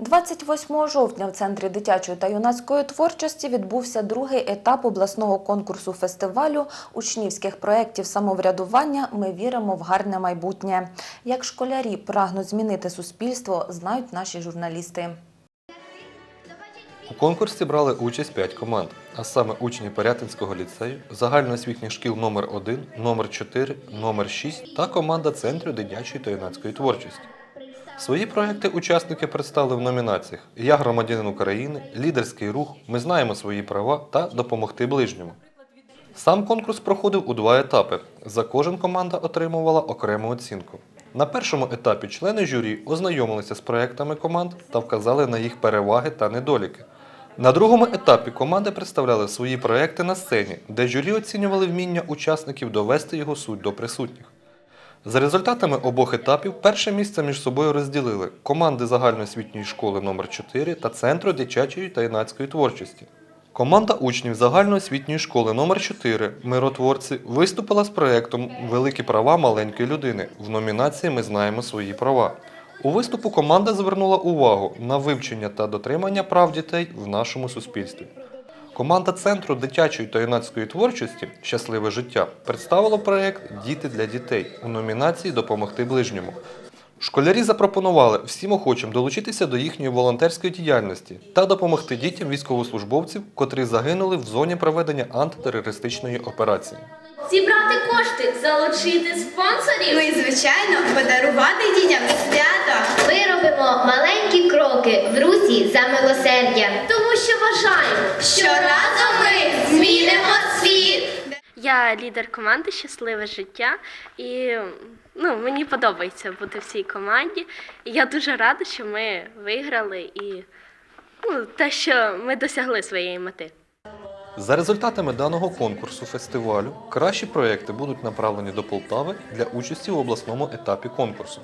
28 жовтня в Центрі дитячої та юнацької творчості відбувся другий етап обласного конкурсу фестивалю учнівських проєктів самоврядування Ми віримо в гарне майбутнє. Як школярі прагнуть змінити суспільство, знають наші журналісти. У конкурсі брали участь 5 команд, а саме учні Порятинського ліцею, загальноосвітніх шкіл номер 1 номер 4 номер 6 та команда Центру дитячої та юнацької творчості. Свої проекти учасники представили в номінаціях Я громадянин України, Лідерський рух, Ми знаємо свої права та Допомогти ближньому. Сам конкурс проходив у два етапи. За кожен команда отримувала окрему оцінку. На першому етапі члени журі ознайомилися з проектами команд та вказали на їх переваги та недоліки. На другому етапі команди представляли свої проекти на сцені, де журі оцінювали вміння учасників довести його суть до присутніх. За результатами обох етапів перше місце між собою розділили команди загальноосвітньої школи номер 4 та Центру дитячої та юнацької творчості. Команда учнів загальноосвітньої школи номер 4 Миротворці виступила з проєктом Великі права маленької людини в номінації Ми знаємо свої права. У виступу команда звернула увагу на вивчення та дотримання прав дітей в нашому суспільстві. Команда Центру дитячої та юнацької творчості Щасливе життя представила проєкт Діти для дітей у номінації Допомогти ближньому. Школярі запропонували всім охочим долучитися до їхньої волонтерської діяльності та допомогти дітям військовослужбовців, котрі загинули в зоні проведення антитерористичної операції. Зібрати кошти, залучити спонсорів. Ну і звичайно подарувати дітям свято. Ми робимо маленькі кроки в русі за милосердя. Тому що вважаємо, Що разом ми змінимо світ. Я лідер команди Щасливе життя і ну, мені подобається бути в цій команді. І я дуже рада, що ми виграли і ну, те, що ми досягли своєї мети. За результатами даного конкурсу фестивалю кращі проекти будуть направлені до Полтави для участі в обласному етапі конкурсу.